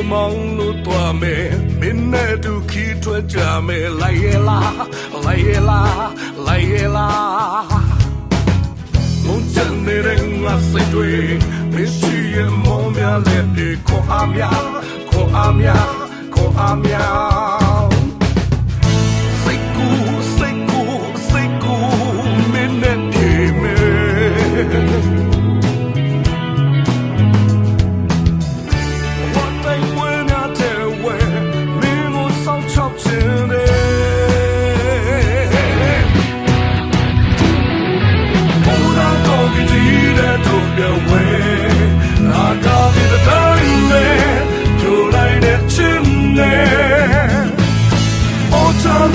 ကိုမောင်းလို့သွားမယ်မင်းနဲ့တူခီးထွက်ကြမယ်လိုက်ရဲ့လားလိုက်ရဲ့လားလိုက်ရဲ့လားမုန်ချန်နေတဲ့ငါစိတ်တွေမင်းချီရဲ့မောင်များလက်တွေခေါ်အားများခေါ်အားများခေါ်အားများ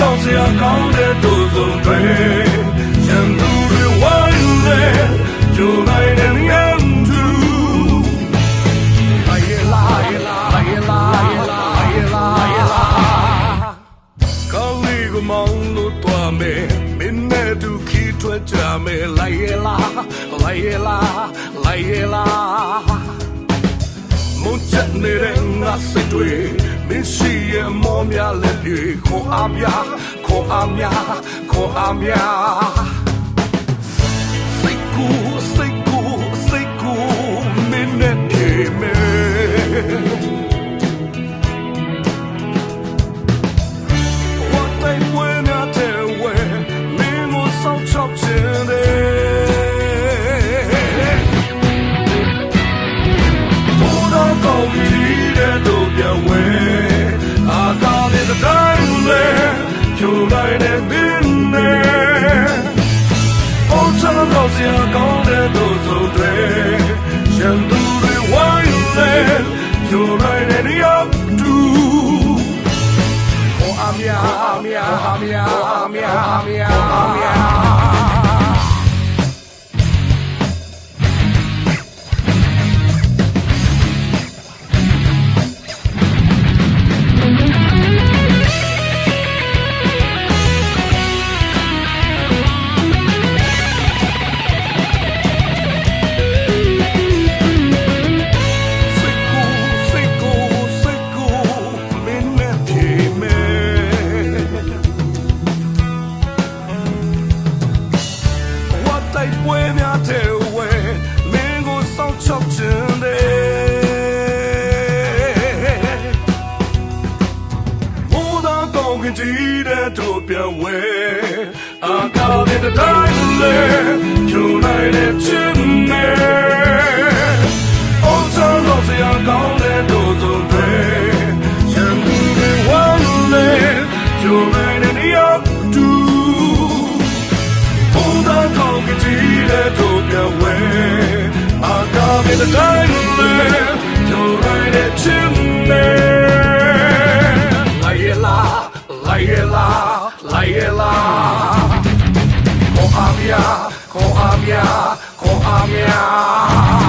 တောင်းစရာကောင်းတဲ့သူဆုံးတွေရန်သူတွေဝိုင်းလဲဂျူလိုက်တဲ့ငမ်သူဘာရလာဘာရလာဘာရလာဘာရလာကောင်းလေးကမောင်းလို့တော်မယ်မင်းနဲ့သူခီးထွက်ကြမယ်လိုက်ရလာလိုက်ရလာလိုက်ရလာမုန်ချက်နေတဲ့ငါစိတ်တွေမင်းရှ မောများလက်တွေခေါ်အားများခေါ်အားများခေါ်အားများ 唱到下高的都走对，想都对完嘞，就来点要度。阿喵阿喵阿喵阿喵阿喵阿喵。 တိုက်ပွဲများတဲ့ဝဲလင်းကိုစောင့်ချောက်ခြင်းတဲ့ဘုရားကောင်းကင်ကြီးတဲ့တို့ပြဝဲအာကောင်းတဲ့တိုင်းလေကျူနိုင်တဲ့ခြင်းနဲ့အောက်တော်လို့စရာကောင်းတဲ့တို့စုံပဲရန်သူတွေဝမ်းလေကျူ အောင်ကြည်တဲ့တို့ပြဝဲအာကာမေတ္တာနဲ့တို့ရိုင်းတဲ့ချင်းနဲ့လိုက်ရလားလိုက်ရလားလိုက်ရလားခေါ်အမြခေါ်အမြခေါ်အမြ